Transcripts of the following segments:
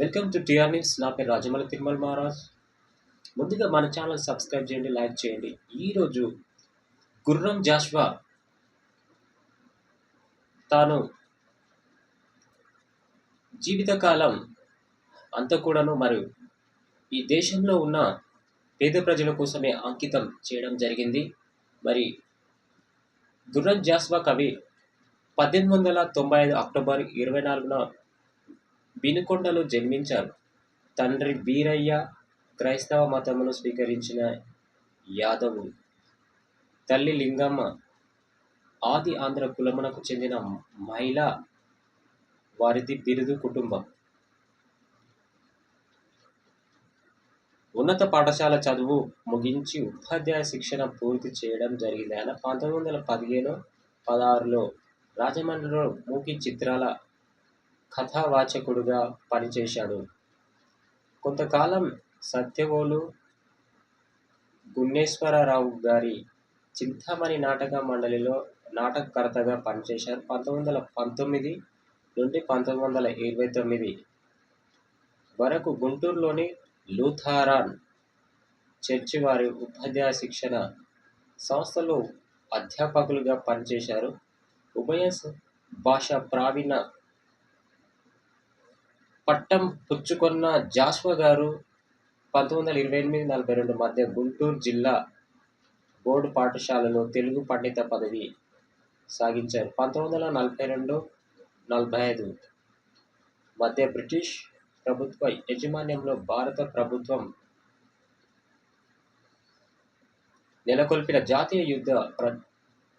Welcome to TR news. నా పేరు రాజమల తిరుమల మహారాజ్. ముందుగా మన ఛానల్ సబ్స్క్రైబ్ చేయండి లైక్ చేయండి. ఈరోజు గుర్రం జాష్వా తాను జీవితకాలం అంతా కూడాను మరియు ఈ దేశంలో ఉన్న పేద ప్రజల కోసమే అంకితం చేయడం జరిగింది. మరి గుర్రం జాస్వా కవి పద్దెనిమిది వందల తొంభై ఐదు అక్టోబర్ ఇరవై నాలుగున బినుకొండలో జన్మించారు. తండ్రి బీరయ్య క్రైస్తవ మతమును స్వీకరించిన యాదవులు. తల్లి లింగమ్మ ఆది ఆంధ్ర కులమునకు చెందిన మహిళ వారిది బిరుదు కుటుంబం. ఉన్నత పాఠశాల చదువు ముగించి ఉపాధ్యాయ శిక్షణ పూర్తి చేయడం జరిగింది. ఆయన పంతొమ్మిది వందల పదిహేను పదహారులో రాజమండ్రిలో మూకి చిత్రాల కథావాచకుడుగా పనిచేశాడు. కొంతకాలం సత్యవోలు గున్నేశ్వరరావు గారి చింతామణి నాటక మండలిలో నాటకకర్తగా పనిచేశారు. పంతొమ్మిది వందల పంతొమ్మిది నుండి పంతొమ్మిది వందల ఇరవై తొమ్మిది వరకు గుంటూరులోని లూథారాన్ చర్చి వారి ఉపాధ్యాయ శిక్షణ సంస్థలో అధ్యాపకులుగా పనిచేశారు. ఉభయ భాష ప్రావీణ పట్టం పుచ్చుకొన్న జాస్వా గారు పంతొమ్మిది వందల ఇరవై ఎనిమిది నలభై రెండు మధ్య గుంటూరు జిల్లా బోర్డు పాఠశాలలో తెలుగు పండిత పదవి సాగించారు. పంతొమ్మిది వందల నలభై రెండు నలభై ఐదు మధ్య బ్రిటిష్ ప్రభుత్వ యాజమాన్యంలో భారత ప్రభుత్వం నెలకొల్పిన జాతీయ యుద్ధ ప్ర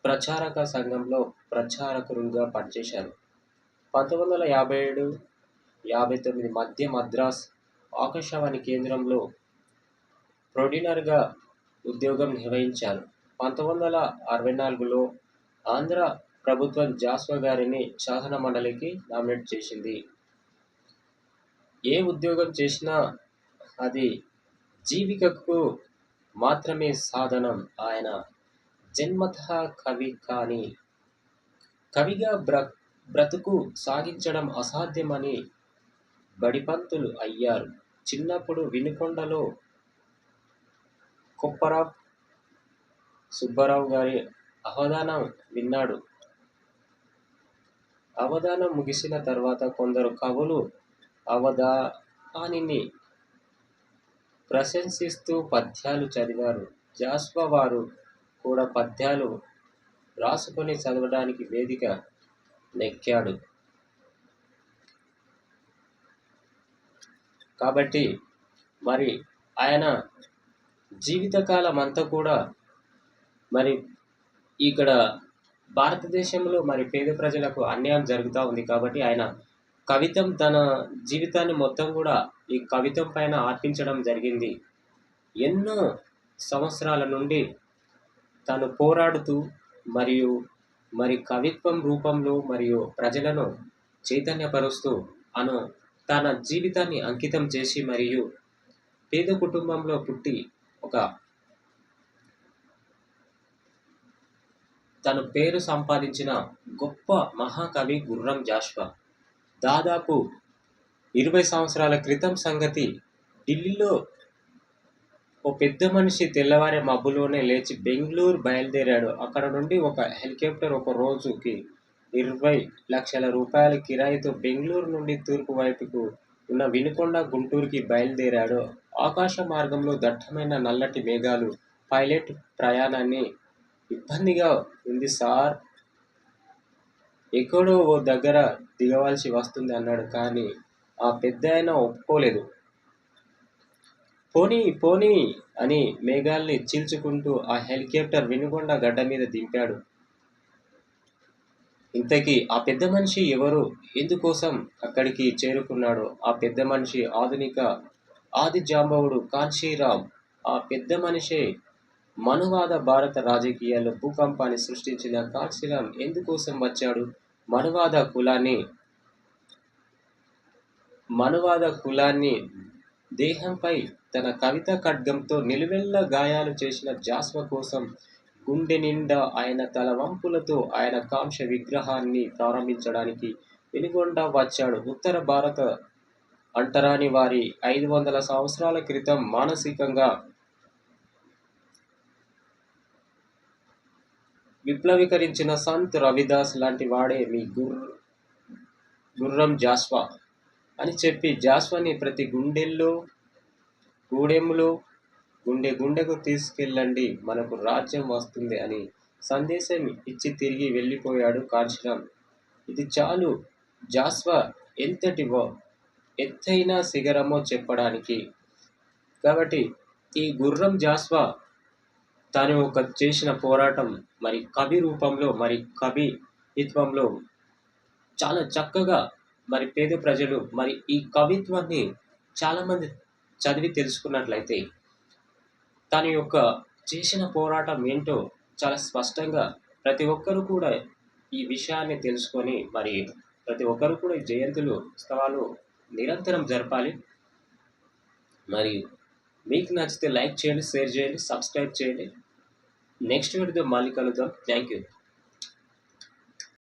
ప్రచారక సంఘంలో ప్రచారకులుగా పనిచేశారు. పంతొమ్మిది వందల యాభై ఏడు యాభై తొమ్మిది మధ్య మద్రాస్ ఆకాశవాణి కేంద్రంలో ప్రొడినర్గా ఉద్యోగం నిర్వహించారు పంతొమ్మిది వందల అరవై నాలుగులో ఆంధ్ర ప్రభుత్వం జాస్వా గారిని శాసన మండలికి నామినేట్ చేసింది. ఏ ఉద్యోగం చేసినా అది జీవికకు మాత్రమే సాధనం. ఆయన జన్మత కవి కానీ కవిగా బ్ర బ్రతుకు సాగించడం అసాధ్యమని బడిపంతులు అయ్యారు. చిన్నప్పుడు వినుకొండలో కొప్పరావు సుబ్బారావు గారి అవధానం విన్నాడు. అవధానం ముగిసిన తర్వాత కొందరు కవులు అవధానిని ప్రశంసిస్తూ పద్యాలు చదివారు. జాస్వా వారు కూడా పద్యాలు రాసుకొని చదవడానికి వేదిక నెక్కాడు. కాబట్టి మరి ఆయన జీవితకాలం అంతా కూడా మరి ఇక్కడ భారతదేశంలో మరి పేద ప్రజలకు అన్యాయం జరుగుతూ ఉంది కాబట్టి ఆయన కవితం తన జీవితాన్ని మొత్తం కూడా ఈ కవితం పైన అర్పించడం జరిగింది. ఎన్నో సంవత్సరాల నుండి తను పోరాడుతూ మరియు మరి కవిత్వం రూపంలో మరియు ప్రజలను చైతన్యపరుస్తూ అను తన జీవితాన్ని అంకితం చేసి మరియు పేద కుటుంబంలో పుట్టి ఒక తన పేరు సంపాదించిన గొప్ప మహాకవి గుర్రం జాష్వా. దాదాపు ఇరవై సంవత్సరాల క్రితం సంగతి ఢిల్లీలో ఓ పెద్ద మనిషి తెల్లవారే మబ్బులోనే లేచి బెంగళూరు బయలుదేరాడు. అక్కడ నుండి ఒక హెలికాప్టర్ ఒక రోజుకి ఇరవై లక్షల రూపాయల కిరాయితో బెంగళూరు నుండి తూర్పు వైపుకు ఉన్న వినుకొండ గుంటూరుకి బయలుదేరాడు. ఆకాశ మార్గంలో దట్టమైన నల్లటి మేఘాలు పైలట్ ప్రయాణాన్ని ఇబ్బందిగా ఉంది సార్. ఎక్కడో ఓ దగ్గర దిగవలసి వస్తుంది అన్నాడు కానీ ఆ పెద్ద ఆయన ఒప్పుకోలేదు. పోనీ పోనీ అని మేఘాల్ని చీల్చుకుంటూ ఆ హెలికాప్టర్ వినుకొండ గడ్డ మీద దింపాడు. ఇంతకీ ఆ పెద్ద మనిషి ఎవరు? ఎందుకోసం అక్కడికి చేరుకున్నాడు? ఆ పెద్ద మనిషి ఆధునిక ఆది జాంబవుడు కాంచీరామ్. ఆ పెద్ద మనిషే మనువాద భారత రాజకీయాల్లో భూకంపాన్ని సృష్టించిన కాశీరామ్ ఎందుకోసం వచ్చాడు? మనువాద కులాన్ని మనువాద కులాన్ని దేహంపై తన కవిత ఖడ్గంతో నిలువెల్ల గాయాలు చేసిన జాస్వ కోసం గుండె నిండా ఆయన తల వంపులతో ఆయన కాంక్ష విగ్రహాన్ని ప్రారంభించడానికి వెనుగొండ వచ్చాడు. ఉత్తర భారత అంటరాని వారి ఐదు వందల సంవత్సరాల క్రితం మానసికంగా విప్లవీకరించిన సంత్ రవిదాస్ లాంటి వాడే మీ గుర్ గుర్రం జాస్వా అని చెప్పి జాస్వాని ప్రతి గుండెల్లో గూడెంలో గుండె గుండెకు తీసుకెళ్ళండి మనకు రాజ్యం వస్తుంది అని సందేశం ఇచ్చి తిరిగి వెళ్ళిపోయాడు కాంచీరామ్. ఇది చాలు జాస్వా ఎంతటివో ఎత్తైన శిఖరమో చెప్పడానికి. కాబట్టి ఈ గుర్రం జాస్వా తాను ఒక చేసిన పోరాటం. మరి కవి రూపంలో మరి కవిత్వంలో చాలా చక్కగా మరి పేద ప్రజలు మరి ఈ కవిత్వాన్ని చాలామంది చదివి తెలుసుకున్నట్లయితే తన యొక్క చేసిన పోరాటం ఏంటో చాలా స్పష్టంగా ప్రతి ఒక్కరు కూడా ఈ విషయాన్ని తెలుసుకొని మరి ప్రతి ఒక్కరు కూడా ఈ జయంతులు ఉత్సవాలు నిరంతరం జరపాలి. మరి మీకు నచ్చితే లైక్ చేయండి షేర్ చేయండి సబ్స్క్రైబ్ చేయండి. నెక్స్ట్ వీడియో మళ్ళీ కలుద్దాం. Thank you.